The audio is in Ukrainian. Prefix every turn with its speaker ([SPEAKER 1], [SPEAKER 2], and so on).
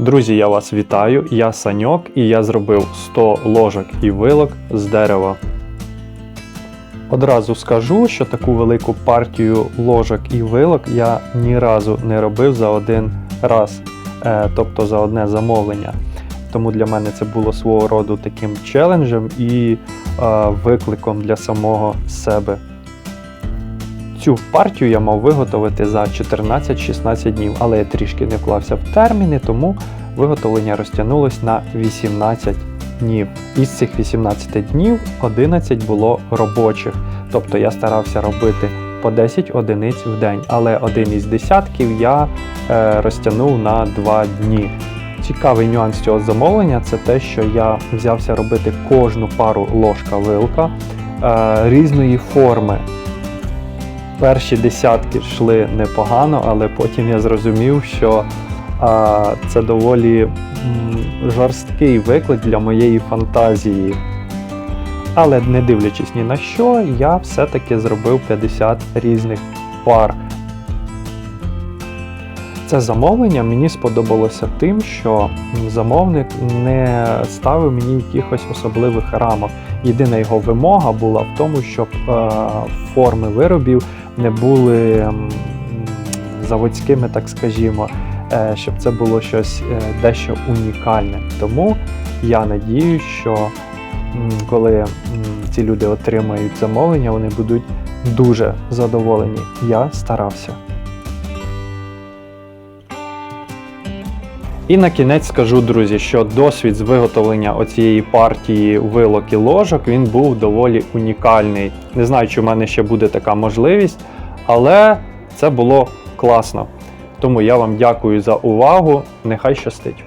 [SPEAKER 1] Друзі, я вас вітаю. Я Саньок і я зробив 100 ложок і вилок з дерева. Одразу скажу, що таку велику партію ложок і вилок я ні разу не робив за один раз, е, тобто за одне замовлення. Тому для мене це було свого роду таким челенджем і е, викликом для самого себе. Цю партію я мав виготовити за 14-16 днів, але я трішки не вклався в терміни, тому виготовлення розтягнулось на 18 днів. Із цих 18 днів 11 було робочих, тобто я старався робити по 10 одиниць в день, але один із десятків я е, розтягнув на 2 дні. Цікавий нюанс цього замовлення це те, що я взявся робити кожну пару ложка-вилка е, різної форми. Перші десятки йшли непогано, але потім я зрозумів, що а, це доволі жорсткий виклик для моєї фантазії. Але не дивлячись ні на що, я все-таки зробив 50 різних пар. Це замовлення мені сподобалося тим, що замовник не ставив мені якихось особливих рамок. Єдина його вимога була в тому, щоб е, форми виробів не були заводськими, так скажімо, е, щоб це було щось е, дещо унікальне. Тому я надію, що коли ці люди отримають замовлення, вони будуть дуже задоволені. Я старався. І на кінець скажу, друзі, що досвід з виготовлення оцієї партії вилок і ложок він був доволі унікальний. Не знаю, чи в мене ще буде така можливість, але це було класно. Тому я вам дякую за увагу. Нехай щастить.